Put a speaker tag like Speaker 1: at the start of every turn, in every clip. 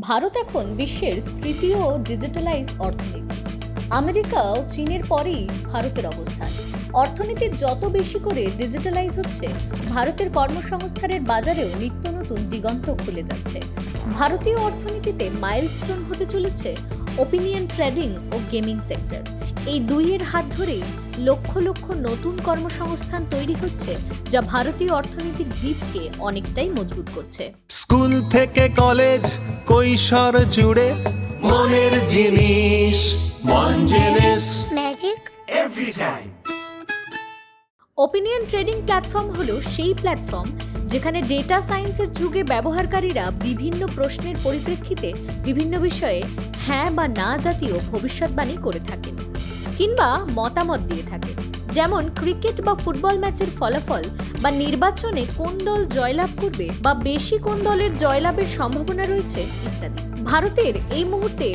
Speaker 1: ভারত এখন বিশ্বের তৃতীয় ডিজিটালাইজ অর্থনীতি। আমেরিকা ও চীনের পরেই ভারতের অবস্থান। অর্থনীতি যত বেশি করে ডিজিটালাইজ হচ্ছে, ভারতের কর্মসংস্থানের বাজারেও নিত্য নতুন দিগন্ত খুলে যাচ্ছে। ভারতীয় অর্থনীতিতে মাইলস্টোন হতে চলেছে ওপিনিয়ন ট্রেডিং ও গেমিং সেক্টর এই দুইয়ের হাত ধরেই লক্ষ লক্ষ নতুন কর্মসংস্থান তৈরি হচ্ছে যা ভারতীয় অর্থনীতির ভিতকে অনেকটাই মজবুত করছে।
Speaker 2: স্কুল থেকে কলেজ কৈশোর জুড়ে মনের জিনিস মন জিনিস।
Speaker 3: Magic
Speaker 2: every time
Speaker 1: opinion trading platform হলো সেই প্ল্যাটফর্ম যেখানে ডেটা সায়েন্সের যুগে ব্যবহারকারীরা বিভিন্ন প্রশ্নের পরিপ্রেক্ষিতে বিভিন্ন বিষয়ে হ্যাঁ বা না জাতীয় ভবিষ্যৎবাণী করে থাকেন কিংবা মতামত দিয়ে থাকেন। যেমন ক্রিকেট বা ফুটবল ম্যাচের ফলাফল বা নির্বাচনে কোন দল জয়লাভ করবে বা বেশি কোন দলের জয়লাভের সম্ভাবনা রয়েছে ইত্যাদি। ভারতের এই মুহূর্তে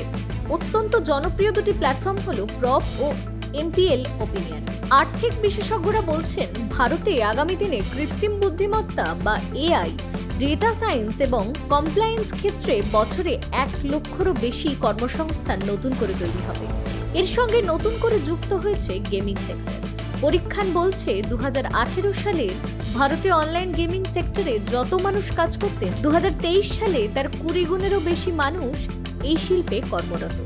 Speaker 1: অত্যন্ত জনপ্রিয় দুটি প্ল্যাটফর্ম হলো প্রপ ও এমপিএল ওপিনিয়ন আর্থিক বিশেষজ্ঞরা বলছেন, ভারতে আগামী দিনে কৃত্রিম বুদ্ধিমত্তা বা এআই ডেটা সায়েন্স এবং কমপ্লায়েন্স ক্ষেত্রে বছরে এক লক্ষরও বেশি কর্মসংস্থান নতুন করে তৈরি হবে। এর সঙ্গে নতুন করে যুক্ত হয়েছে গেমিং সেক্টর পরীক্ষান বলছে দু হাজার আঠেরো সালে ভারতে অনলাইন গেমিং সেক্টরে যত মানুষ কাজ করতেন দু হাজার তেইশ সালে তার কুড়ি গুণেরও বেশি মানুষ এই শিল্পে কর্মরত।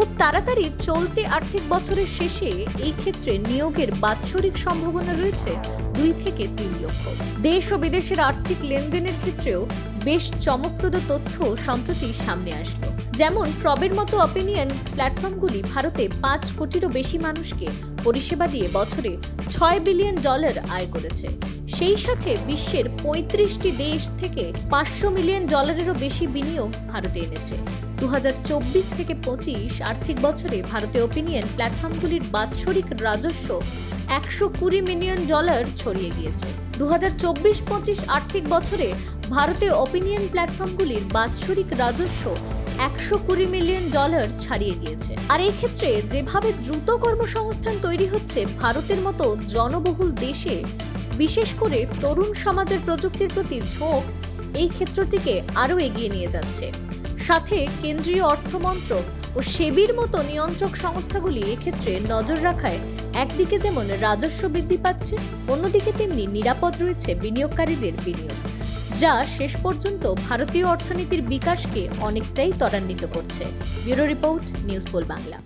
Speaker 1: খুব তাড়াতাড়ি চলতি আর্থিক বছরের শেষে এই ক্ষেত্রে নিয়োগের বাৎসরিক সম্ভাবনা রয়েছে দুই থেকে তিন লক্ষ। দেশ ও বিদেশের আর্থিক লেনদেনের ক্ষেত্রেও বেশ চমকপ্রদ তথ্য সম্প্রতি সামনে আসলো। যেমন প্রবের মতো অপিনিয়ন প্ল্যাটফর্মগুলি ভারতে পাঁচ কোটিরও বেশি মানুষকে পরিষেবা দিয়ে বছরে ছয় বিলিয়ন ডলার আয় করেছে। সেই সাথে বিশ্বের পঁয়ত্রিশটি দেশ থেকে পাঁচশো মিলিয়ন ডলারেরও বেশি বিনিয়োগ ভারতে এনেছে। দুহাজার চব্বিশ থেকে পঁচিশ আর্থিক বছরে ভারতে ওপিনিয়ন প্ল্যাটফর্মগুলির বাৎসরিক রাজস্ব একশো কুড়ি মিলিয়ন ডলার ছড়িয়ে গিয়েছে। দু চব্বিশ পঁচিশ আর্থিক বছরে ভারতে ওপিনিয়ন প্ল্যাটফর্মগুলির বাৎসরিক রাজস্ব একশো কুড়ি মিলিয়ন ডলার ছাড়িয়ে গিয়েছে। আর এই ক্ষেত্রে যেভাবে দ্রুত কর্মসংস্থান তৈরি হচ্ছে, ভারতের মতো জনবহুল দেশে বিশেষ করে তরুণ সমাজের প্রযুক্তির প্রতি ঝোঁক এই ক্ষেত্রটিকে আরও এগিয়ে নিয়ে যাচ্ছে। সাথে কেন্দ্রীয় অর্থমন্ত্রক ও সেবির মতো নিয়ন্ত্রক সংস্থাগুলি এক্ষেত্রে নজর রাখায় একদিকে যেমন রাজস্ব বৃদ্ধি পাচ্ছে, অন্যদিকে তেমনি নিরাপদ রয়েছে বিনিয়োগকারীদের বিনিয়োগ, যা শেষ পর্যন্ত ভারতীয় অর্থনীতির বিকাশকে অনেকটাই ত্বরান্বিত করছে। Bureau report, news poll Bangla.